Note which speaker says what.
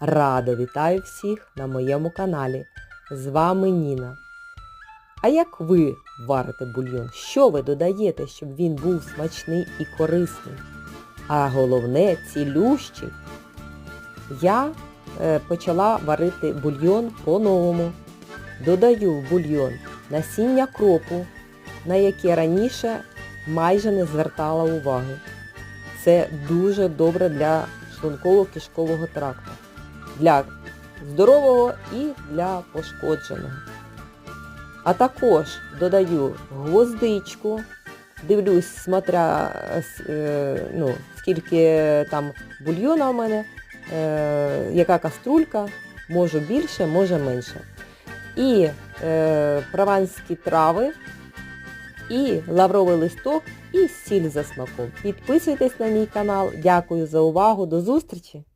Speaker 1: Радо вітаю всіх на моєму каналі. З вами Ніна. А як ви варите бульйон? Що ви додаєте, щоб він був смачний і корисний? А головне цілющий. Я е, почала варити бульйон по-новому. Додаю в бульйон насіння кропу, на яке раніше майже не звертала уваги. Це дуже добре для шлунково-кишкового тракту, для здорового і для пошкодженого. А також додаю гвоздичку, дивлюсь, смотря е, ну, скільки там бульйона у мене, е, яка каструлька, можу більше, може менше. І е, прованські трави, і лавровий листок, і сіль за смаком. Підписуйтесь на мій канал. Дякую за увагу. До зустрічі!